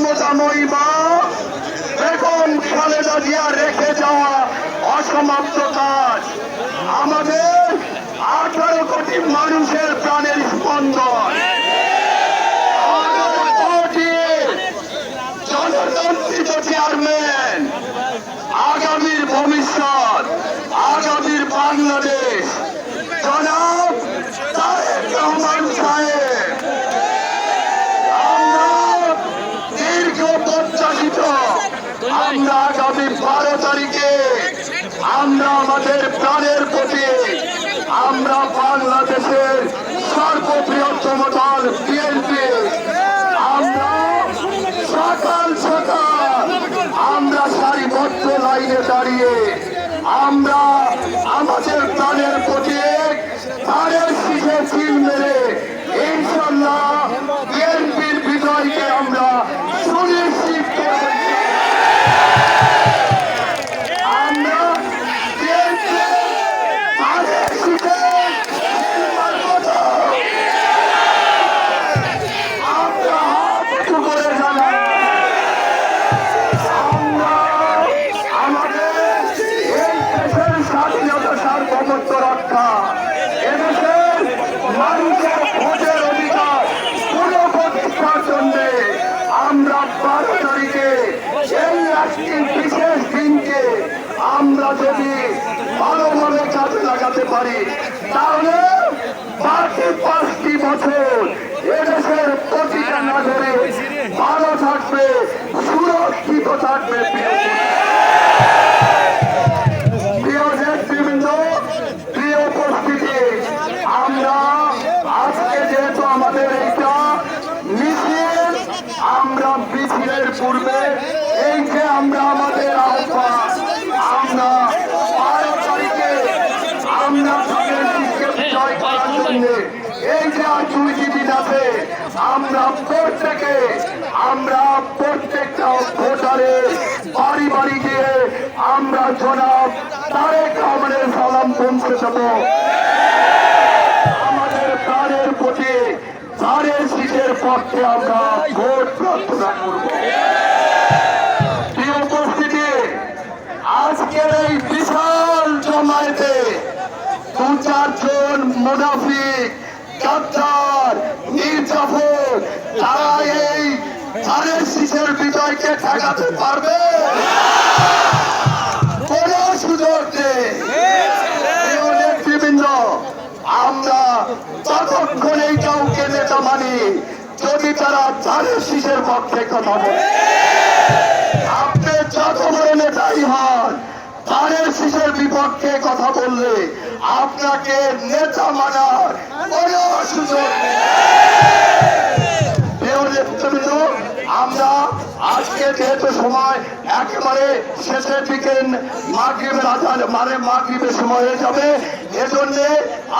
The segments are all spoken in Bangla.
মমতাময়ী মা। বেগম খালেদা জিয়া রেখে যাওয়া অসমাপ্ত কাজ। আমাদের আঠারো কোটি মানুষের প্রাণের স্পন্দন। আগামী বারো তারিখে আমরা আমাদের প্রাণের প্রতি, আমরা বাংলাদেশের সর্ববৃহত্তম দল বিএনপি। আমরা সকাল সকাল আমরা সারিবদ্ধ লাইনে দাঁড়িয়ে, আমরা আমাদের প্রাণের প্রতীক তারের শীষে চিল মেরে ইনশাল্লাহ বিএনপির বিজয়কে আমরা সুনিশ্চিত করব আমরা বিএনপি তারের শীষে চিল মারব না। আমরা হাত উঁচু করে জানাই আমরা আমাদের এই দেশের স্বাধীনতা সার্বভৌমত্ব রক্ষা এদেশের মানুষের ভোটের অধিকার পুনঃপ্রতিষ্ঠার জন্য আমরা বারো তারিখে এই একটি বিশেষ দিনকে আমরা যদি ভালোভাবে কাজে লাগাতে পারি। তাহলে বাকি পাঁচটি বছর এদেশের প্রতিটা নাগরিক ভালো থাকবে, সুরক্ষিত থাকবে। প্রিয় প্রিয় আমরা আজকে পূর্বে এই যে আমরা আমাদের আহ্বান আমরা বারো তারিখে আমরা তাদের দিককে বিজয় করার জন্য এই যে দুইটি আছে আমরা প্রত্যেকে, আমরা প্রত্যেকটা ভোটারে বাড়ি বাড়ি গিয়ে আমরা জনাব তারেক রহমানের সালাম পৌঁছে দেব। আমাদের প্রাণের প্রতি তারের শীতের পক্ষে আমরা ভোট প্রার্থনা করব। উপস্থিতি, আজকের এই বিশাল জমায়েতে দু চারজন মুনাফিক গাদ্দার মির্জাফর তারা এই ধানের শীষের বিজয়কে ঠেকাতে পারবে। কোন সুযোগ নেই। নেতৃবৃন্দ আমরা ততক্ষণ এই কাউকে নেতা মানি, যদি তারা ধানের শীষের পক্ষে কথা বলে বিপক্ষে কথা বললে আপনাকে নেতা মানার কোন সুযোগ আমরা আজকে যেহেতু সময় একেবারে মানে সময় হয়ে যাবে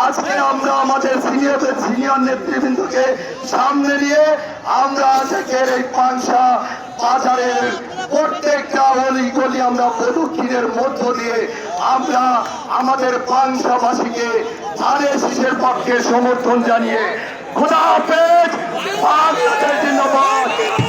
আজকে আমরা আমাদের সিনিয়র সিনিয়র নেতৃবৃন্দকে সামনে নিয়ে আমরা আজকের এই পাংশা বাজারের গলি আমরা প্রদক্ষিণের মধ্য দিয়ে আমরা আমাদের পাংশাবাসীকে ধানের শীষের পক্ষে সমর্থন জানিয়ে হাফেজ, বাংলাদেশ